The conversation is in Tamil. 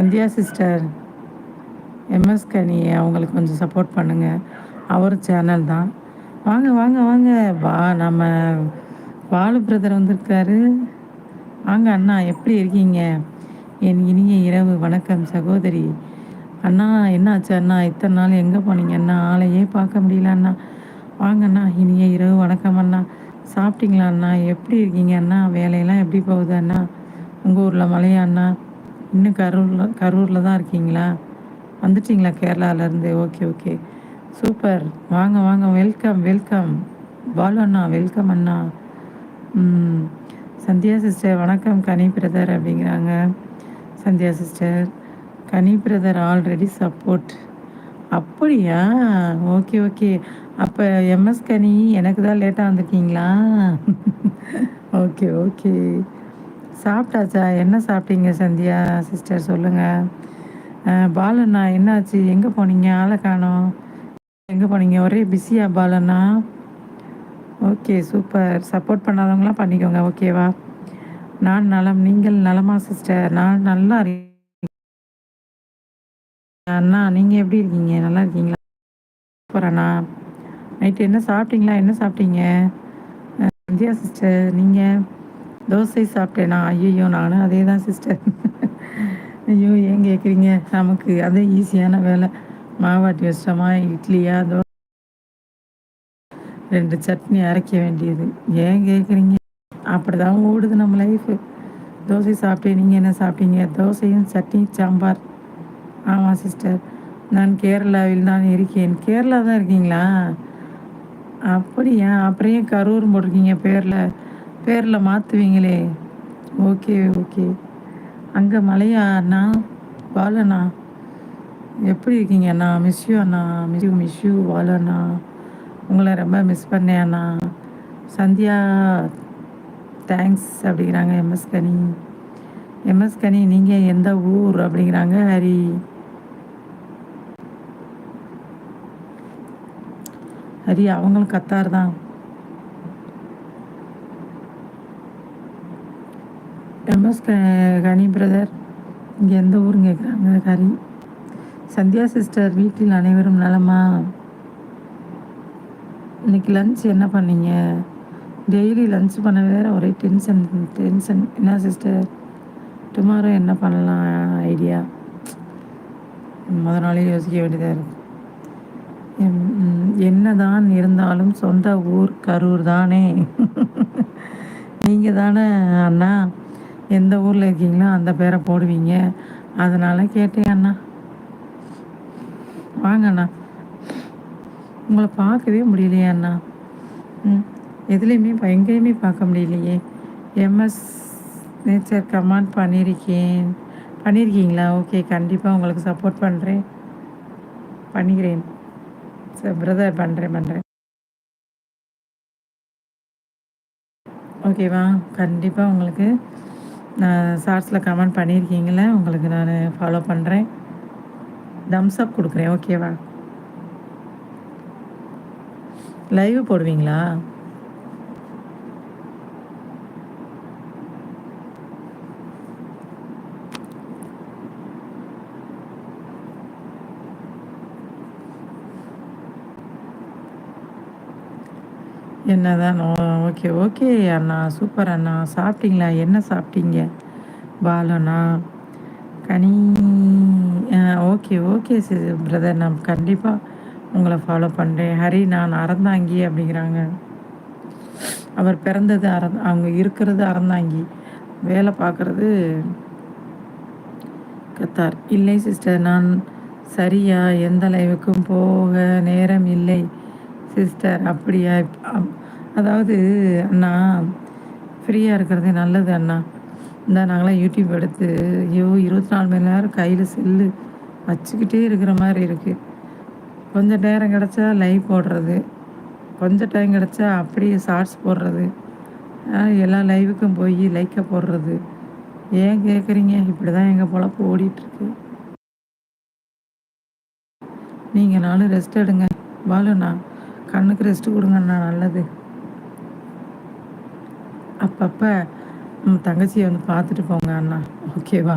சந்தியா சிஸ்டர் எம்எஸ் கனி அவங்களுக்கு கொஞ்சம் சப்போர்ட் பண்ணுங்கள் அவர் சேனல் தான். வாங்க வாங்க வாங்க. வா நம்ம பாலு பிரதர் வந்திருக்காரு. வாங்க அண்ணா எப்படி இருக்கீங்க? என் இனிய இரவு வணக்கம் சகோதரி. அண்ணா என்னாச்சு அண்ணா? இத்தனை நாள் எங்கே போனீங்க அண்ணா? ஆளையே பார்க்க முடியல அண்ணா. வாங்க அண்ணா இனிய இரவு வணக்கம் அண்ணா. சாப்பிட்டீங்களா அண்ணா? எப்படி இருக்கீங்க அண்ணா? வேலையெல்லாம் எப்படி போகுது அண்ணா? உங்கள் ஊரில் மழையா அண்ணா? இன்னும் கரூரில் கரூரில் தான் இருக்கீங்களா? வந்துட்டிங்களா கேரளாவிலேருந்து ஓகே ஓகே. சூப்பர். வாங்க வாங்க. Welcome welcome. பாலு அண்ணா வெல்கம் அண்ணா. சந்தியா சிஸ்டர் வணக்கம். கனி பிரதர் அப்படிங்கிறாங்க. Sandhya sister Kani brother already support. அப்படியா? Okay okay. அப்போ எம்எஸ் கனி எனக்கு தான் லேட்டாக வந்திருக்கீங்களா? Okay okay. சாப்பிட்டாச்சா? என்ன சாப்பிட்டீங்க சந்தியா? சிஸ்டர் சொல்லுங்கள் பாலண்ணா என்னாச்சு? எங்கே போனீங்க? ஆளை காணோம். எங்கே போனீங்க? ஒரே பிஸியா பாலண்ணா. ஓகே சூப்பர் சப்போர்ட் பண்ணாதவங்களாம் பண்ணிக்கோங்க ஓகேவா நான் நலம் நீங்கள் நலமா சிஸ்டர் நான் நல்லா இருக்கேன். அண்ணா நீங்கள் எப்படி இருக்கீங்க? நல்லா இருக்கீங்களா? சூப்பர் அண்ணா. நைட்டு என்ன சாப்பிட்டீங்களா? என்ன சாப்பிட்டீங்க? சந்தியா சிஸ்டர் நீங்கள் தோசை சாப்பிட்டேனா? ஐயோ நானும் அதே தான் சிஸ்டர் ஐயோ ஏன் கேட்குறீங்க நமக்கு அதே ஈஸியான வேலை. மாவாட்டி வச்சிட்டோமா? இட்லியா தோ ரெண்டு சட்னி அரைக்க வேண்டியது. ஏன் கேட்குறீங்க அப்படிதான் ஓடுது நம்ம லைஃபு தோசை சாப்பிட்டேன் நீங்கள் என்ன சாப்பிட்டீங்க? தோசையும் சட்னி சாம்பார். ஆமாம் சிஸ்டர் நான் கேரளாவில் தான் இருக்கேன். கேரளா தான் இருக்கீங்களா? அப்படியா? அப்புறம் ஏன் கரூர் போட்டிருக்கீங்க பேரில்? பேரில் மாற்றுவீங்களே ஓகே ஓகே. அங்கே மலையா அண்ணா? பாலண்ணா எப்படி இருக்கீங்க அண்ணா? மிஸ்யூ அண்ணா. மிஸ்யூ மிஸ்யூ பாலண்ணா உங்களை ரொம்ப மிஸ் பண்ணேன் அண்ணா. சந்தியா தேங்க்ஸ் அப்படிங்கிறாங்க எம்எஸ் கனி. எம்எஸ் கனி நீங்கள் எந்த ஊர் அப்படிங்கிறாங்க ஹரி. ஹரி அவங்களும் கத்தார் தான். எம்எஸ் கனி பிரதர் இங்கே எந்த ஊருங்க கேட்குறாங்க ஹரி சந்தியா சிஸ்டர் வீட்டில் அனைவரும் நலமா? இன்னைக்கு லன்ச் என்ன பண்ணீங்க? டெய்லி லன்ச் பண்ண வேறு ஒரே டென்ஷன் டென்ஷன் என்ன சிஸ்டர் டுமாரோ என்ன பண்ணலாம்? ஐடியா முத நாளே யோசிக்க வேண்டியதாக இருக்கும் என்னதான் இருந்தாலும் சொந்த ஊர் கரூர் தானே. நீங்கள் தானே அண்ணா? எந்த ஊரில் இருக்கீங்களோ அந்த பேரை போடுவீங்க. அதனால் கேட்டேன் அண்ணா. வாங்க அண்ணா. உங்களை பார்க்கவே முடியலையே அண்ணா. ம் எதுலேயுமே எங்கேயுமே பார்க்க முடியலையே. எம்எஸ் நேச்சர் கமாண்ட் பண்ணியிருக்கேன். பண்ணியிருக்கீங்களா? ஓகே கண்டிப்பாக உங்களுக்கு சப்போர்ட் பண்ணுறேன் பண்ணிக்கிறேன். சார் பிரதர் பண்ணுறேன் பண்ணுறேன் ஓகேவா? கண்டிப்பாக உங்களுக்கு ஷார்ட்ஸில் கமெண்ட் பண்ணியிருக்கீங்களே உங்களுக்கு நான் ஃபாலோ பண்ணுறேன் தம்ஸ் அப் கொடுக்குறேன் ஓகேவா லைவ் போடுவீங்களா? என்னதான் ஓகே ஓகே அண்ணா சூப்பர் அண்ணா. சாப்பிட்டீங்களா? என்ன சாப்பிட்டீங்க? பாலண்ணா கனி ஓகே ஓகே பிரதர் நான் கண்டிப்பாக உங்களை ஃபாலோ பண்ணுறேன் ஹரி நான் அறந்தாங்கி அப்படிங்கிறாங்க. அவர் பிறந்தது அற அவங்க இருக்கிறது அறந்தாங்கி. வேலை பார்க்குறது கத்தார். இல்லை சிஸ்டர் நான் சரியா எந்த லைவுக்கும் போக நேரம் இல்லை. சிஸ்டர் அப்படியா அதாவது அண்ணா ஃப்ரீயாக இருக்கிறதே நல்லது அண்ணா. இந்த நாங்களாம் யூடியூப் எடுத்து ஐயோ இருபத்தி நாலு மணி நேரம் கையில் செல்லு வச்சுக்கிட்டே இருக்கிற மாதிரி இருக்குது கொஞ்சம் நேரம் கிடச்சா லைவ் போடுறது. கொஞ்சம் டைம் கிடச்சா அப்படியே ஷார்ட்ஸ் போடுறது. எல்லா லைவுக்கும் போய் லைக்கை போடுறது. ஏன் கேட்குறீங்க இப்படி தான் எங்கள் பொழப்பு ஓடிட்டுருக்கு. நீங்கள் நானும் ரெஸ்ட் எடுங்க. பாலுண்ணா கண்ணுக்கு ரெஸ்ட்டு கொடுங்கண்ணா. நல்லது. அப்பப்போ தங்கச்சியை வந்து பார்த்துட்டு போங்க அண்ணா. ஓகேவா?